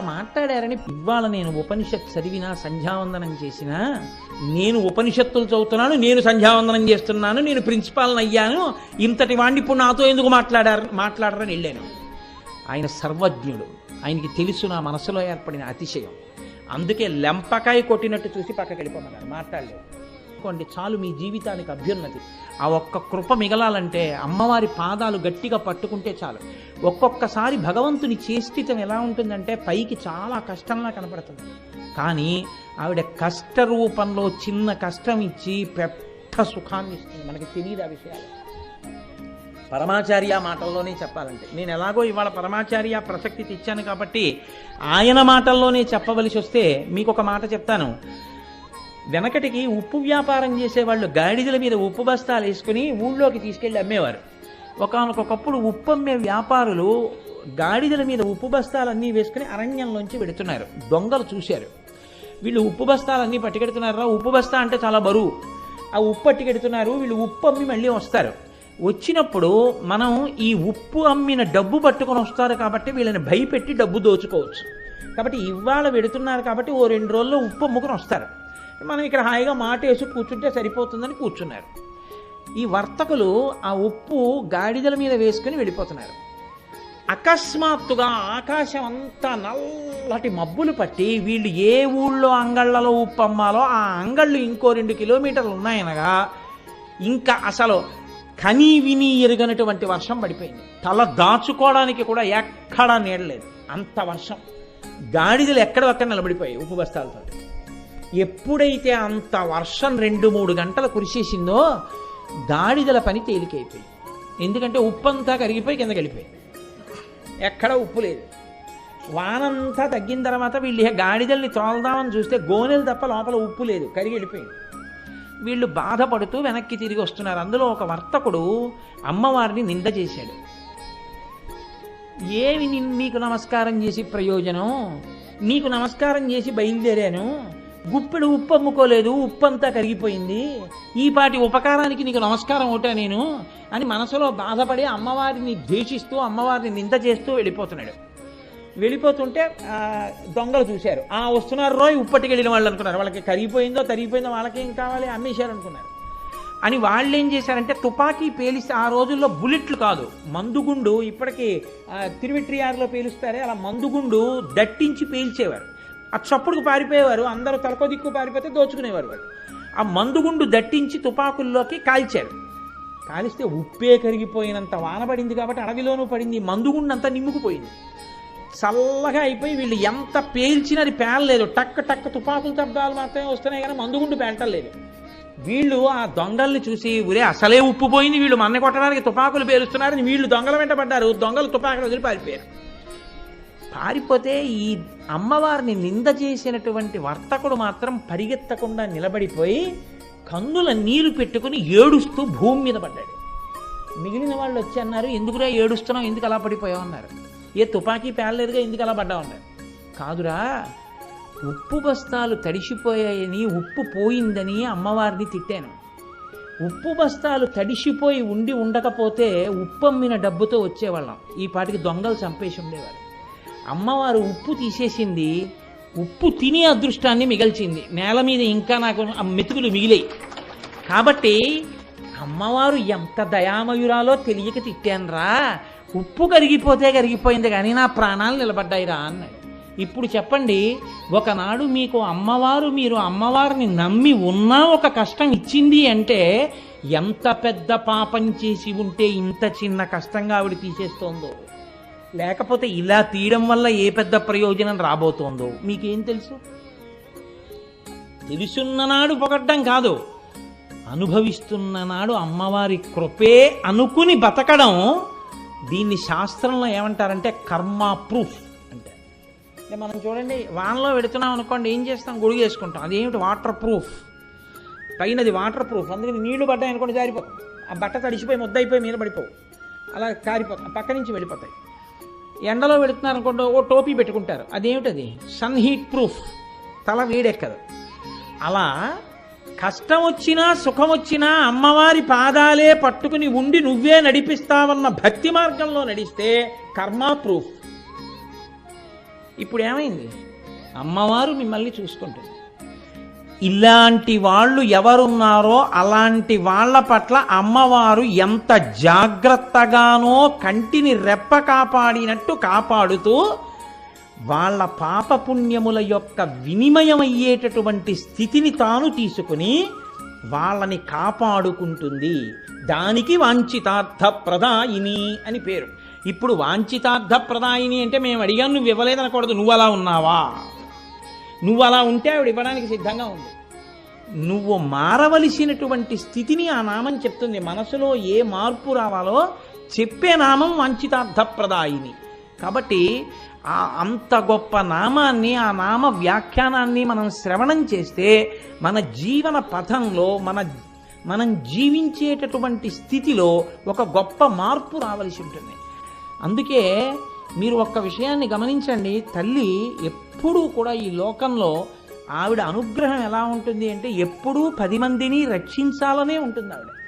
మాట్లాడారని ఇవాళ నేను ఉపనిషత్ చదివినా సంధ్యావందనం చేసినా నేను ఉపనిషత్తులు చదువుతున్నాను నేను సంధ్యావందనం చేస్తున్నాను నేను ప్రిన్సిపాల్ని అయ్యాను ఇంతటి వాడిని ఇప్పుడు నాతో ఎందుకు మాట్లాడారు మాట్లాడరని వెళ్ళాను. ఆయన సర్వజ్ఞుడు. ఆయనకి తెలుసు నా మనసులో ఏర్పడిన అతిశయం. అందుకే లెంపకాయ కొట్టినట్టు చూసి పక్కకి వెళ్ళిపోమన్నారు. మాట్లాడలేదు. అనుకోండి చాలు మీ జీవితానికి అభ్యున్నతి. ఆ ఒక్క కృప మిగలాలంటే అమ్మవారి పాదాలు గట్టిగా పట్టుకుంటే చాలు. ఒక్కొక్కసారి భగవంతుని చేష్టితం ఎలా ఉంటుందంటే పైకి చాలా కష్టంలా కనపడుతుంది. కానీ ఆవిడ కష్ట రూపంలో చిన్న కష్టం ఇచ్చి పెద్ద సుఖాన్ని ఇస్తుంది. మనకి తెలియదు ఆ విషయాలు. పరమాచార్య మాటల్లోనే చెప్పాలంటే. నేను ఎలాగో ఇవాళ పరమాచార్య ప్రసక్తి తెచ్చాను కాబట్టి ఆయన మాటల్లోనే చెప్పవలసి వస్తే మీకు ఒక మాట చెప్తాను. వెనకటికి ఉప్పు వ్యాపారం చేసేవాళ్ళు గాడిదల మీద ఉప్పు బస్తాలు వేసుకుని ఊళ్ళోకి తీసుకెళ్ళి అమ్మేవారు. ఒకనకొకప్పుడు ఉప్పు అమ్మే వ్యాపారులు గాడిదల మీద ఉప్పు బస్తాలన్నీ వేసుకుని అరణ్యంలోంచి వెడుతున్నారు. దొంగలు చూశారు. వీళ్ళు ఉప్పు బస్తాలన్నీ పట్టుకెడుతున్నారా? ఉప్పు బస్తా అంటే చాలా బరువు. ఆ ఉప్పు పట్టుకెడుతున్నారు వీళ్ళు ఉప్పు అమ్మి మళ్ళీ వస్తారు. వచ్చినప్పుడు మనం ఈ ఉప్పు అమ్మిన డబ్బు పట్టుకొని వస్తారు కాబట్టి వీళ్ళని భయపెట్టి డబ్బు దోచుకోవచ్చు. కాబట్టి ఇవాళ వెడుతున్నారు కాబట్టి ఓ రెండు రోజుల్లో ఉప్పు అమ్ముకుని వస్తారు. మనం ఇక్కడ హాయిగా మాట వేసి కూర్చుంటే సరిపోతుందని కూర్చున్నారు. ఈ వర్తకులు ఆ ఉప్పు గాడిదల మీద వేసుకుని వెళ్ళిపోతున్నారు. అకస్మాత్తుగా ఆకాశం అంతా నల్లటి మబ్బులు పట్టి వీళ్ళు ఏ ఊళ్ళో అంగళ్ళలో ఉప్పు అమ్మాలో ఆ అంగళ్ళు ఇంకో రెండు కిలోమీటర్లు ఉన్నాయనగా ఇంకా అసలు కనీ విని ఎరుగనటువంటి వర్షం పడిపోయింది. తల దాచుకోవడానికి కూడా ఎక్కడా నీడలేదు అంత వర్షం. గాడిదలు ఎక్కడొక్కడ నిలబడిపోయాయి ఉప్పు బస్తాలతో ఎప్పుడైతే అంత వర్షం రెండు మూడు గంటలు కురిసేసిందో గాడిదల పని తేలికైపోయింది. ఎందుకంటే ఉప్పు అంతా కరిగిపోయి కింద వెళ్ళిపోయింది ఎక్కడ ఉప్పు లేదు. వానంతా తగ్గిన తర్వాత వీళ్ళు ఇక గాడిదల్ని తోలదామని చూస్తే గోనెలు తప్ప లోపల ఉప్పు లేదు కరిగి వెళ్ళిపోయింది. వీళ్ళు బాధపడుతూ వెనక్కి తిరిగి వస్తున్నారు. అందులో ఒక వర్తకుడు అమ్మవారిని నింద చేశాడు. ఏమి నీకు నమస్కారం చేసి ప్రయోజనం? నీకు నమస్కారం చేసి బయలుదేరాను? గుప్పెడు ఉప్పు అమ్ముకోలేదు ఉప్పు అంతా కరిగిపోయింది. ఈ పాటి ఉపకారానికి నీకు నమస్కారం ఒకటా నేను అని మనసులో బాధపడి అమ్మవారిని ద్వేషిస్తూ అమ్మవారిని నింద చేస్తూ వెళ్ళిపోతున్నాడు. వెళ్ళిపోతుంటే దొంగలు చూశారు. ఆ వస్తున్నారు రోయ్ ఉప్పటికి వెళ్ళిన వాళ్ళు అనుకున్నారు. వాళ్ళకి కరిగిపోయిందో తరిగిపోయిందో వాళ్ళకేం కావాలి? అమ్మేశారు అనుకున్నారు. అని వాళ్ళు ఏం చేశారంటే తుపాకీ పేలిస్తే ఆ రోజుల్లో బుల్లెట్లు కాదు మందుగుండు ఇప్పటికీ తిరువిట్రియార్లో పేలుస్తారే అలా మందుగుండు దట్టించి పేల్చేవారు. ఆ చప్పుడుకు పారిపోయేవారు. అందరూ తలకో దిక్కు పారిపోతే దోచుకునేవారు వాళ్ళు. ఆ మందుగుండు దట్టించి తుపాకుల్లోకి కాల్చారు. కాలిస్తే ఉప్పే కరిగిపోయినంత వాన పడింది కాబట్టి అడవిలోనూ పడింది. మందుగుండు అంతా నిమ్ముకుపోయింది. చల్లగా అయిపోయి వీళ్ళు ఎంత పేల్చినా అది పేలలేదు. టక్ టక్ తుపాకుల శబ్దాలు మాత్రమే వస్తున్నాయి కానీ మందుగుండు పేలటం లేదు. వీళ్ళు ఆ దొంగల్ని చూసి ఊరే అసలే ఉప్పు పోయింది వీళ్ళు. మన్న కొట్టడానికి తుపాకులు పేలుస్తున్నారని వీళ్ళు దొంగల వెంట పడ్డారు. దొంగలు తుపాకులు వదిలి పారిపోయారు. పారిపోతే ఈ అమ్మవారిని నింద చేసినటువంటి వర్తకుడు మాత్రం పరిగెత్తకుండా నిలబడిపోయి కన్నుల నీరు పెట్టుకుని ఏడుస్తూ భూమి మీద పడ్డాడు. మిగిలిన వాళ్ళు వచ్చి అన్నారు ఎందుకురా ఏడుస్తున్నావు? ఎందుకు అలా పడిపోయావు? అన్నారు. ఏ తుపాకీ పేలలేదుగా ఎందుకు అలా పడ్డావు? అన్నారు. కాదురా ఉప్పు బస్తాలు తడిసిపోయాయని ఉప్పు పోయిందని అమ్మవారిని తిట్టాను. ఉప్పు బస్తాలు తడిసిపోయి ఉండి ఉండకపోతే ఉప్పు అమ్మిన డబ్బుతో వచ్చేవాళ్ళం. ఈ పాటికి దొంగలు చంపేసి ఉండేవారు. అమ్మవారు ఉప్పు తీసేసింది. ఉప్పు తినే అదృష్టాన్ని మిగల్చింది. నేల మీద ఇంకా నాకు మెతుకులు మిగిలాయి. కాబట్టి అమ్మవారు ఎంత దయామయురాలో తెలియక తిట్టానురా ఉప్పు కరిగిపోతే కరిగిపోయింది కానీ నా ప్రాణాలు నిలబడ్డాయిరా అన్నాడు. ఇప్పుడు చెప్పండి ఒకనాడు మీకు అమ్మవారు మీరు అమ్మవారిని నమ్మి ఉన్నా ఒక కష్టం ఇచ్చింది అంటే ఎంత పెద్ద పాపం చేసి ఉంటే ఇంత చిన్న కష్టంగా ఆవిడ తీసేస్తోందో. లేకపోతే ఇలా తీయడం వల్ల ఏ పెద్ద ప్రయోజనం రాబోతోందో మీకేం తెలుసు? తెలుసున్ననాడు పొగడ్డం కాదు. అనుభవిస్తున్న నాడు అమ్మవారి కృపే అనుకుని బతకడం దీన్ని శాస్త్రంలో ఏమంటారంటే కర్మ ప్రూఫ్ అంటే. అంటే మనం చూడండి వానలో పెడుతున్నాం అనుకోండి ఏం చేస్తాం? గొడుగు వేసుకుంటాం. అదేమిటి? Water proof. పైనది water proof. అందుకని నీళ్ళు పడ్డాయి అనుకోండి జారిపోతాం ఆ బట్ట తడిసిపోయి ముద్దయిపోయి మీద పడిపోవు. అలా కారిపోతాం పక్క నుంచి వెళ్ళిపోతాయి. ఎండలో పెడుతున్నారు అనుకోండి ఓ టోపీ పెట్టుకుంటారు. అదేమిటది? Sun heat proof. తల వేడెక్కదు. అలా కష్టం వచ్చినా సుఖం వచ్చినా అమ్మవారి పాదాలే పట్టుకుని ఉండి నువ్వే నడిపిస్తావన్న భక్తి మార్గంలో నడిస్తే కర్మ ప్రూఫ్. ఇప్పుడు ఏమైంది? అమ్మవారు మిమ్మల్ని చూసుకుంటుంది. ఇలాంటి వాళ్ళు ఎవరున్నారో అలాంటి వాళ్ళ పట్ల అమ్మవారు ఎంత జాగ్రత్తగానో కంటిని రెప్ప కాపాడినట్టు కాపాడుతూ వాళ్ళ పాపపుణ్యముల యొక్క వినిమయం అయ్యేటటువంటి స్థితిని తాను తీసుకుని వాళ్ళని కాపాడుకుంటుంది. దానికి వాంఛితార్థ ప్రదాయిని అని పేరు. ఇప్పుడు వాంఛితార్థ ప్రదాయిని అంటే మేము అడిగాను నువ్వు ఇవ్వలేదనకూడదు నువ్వు అలా ఉన్నావా? నువ్వు అలా ఉంటే ఆవిడ ఇవ్వడానికి సిద్ధంగా ఉంది. నువ్వు మారవలసినటువంటి స్థితిని ఆ నామం చెప్తుంది. మనసులో ఏ మార్పు రావాలో చెప్పే నామం వంచితార్థప్రదాయిని. కాబట్టి ఆ అంత గొప్ప నామాన్ని ఆ నామ వ్యాఖ్యానాన్ని మనం శ్రవణం చేస్తే మన జీవన పథంలో మన మనం జీవించేటటువంటి స్థితిలో ఒక గొప్ప మార్పు రావలసి ఉంటుంది. అందుకే మీరు ఒక్క విషయాన్ని గమనించండి. తల్లి ఎప్పుడూ కూడా ఈ లోకంలో ఆవిడ అనుగ్రహం ఎలా ఉంటుంది అంటే ఎప్పుడూ పది మందిని రక్షించాలనే ఉంటుంది ఆవిడ.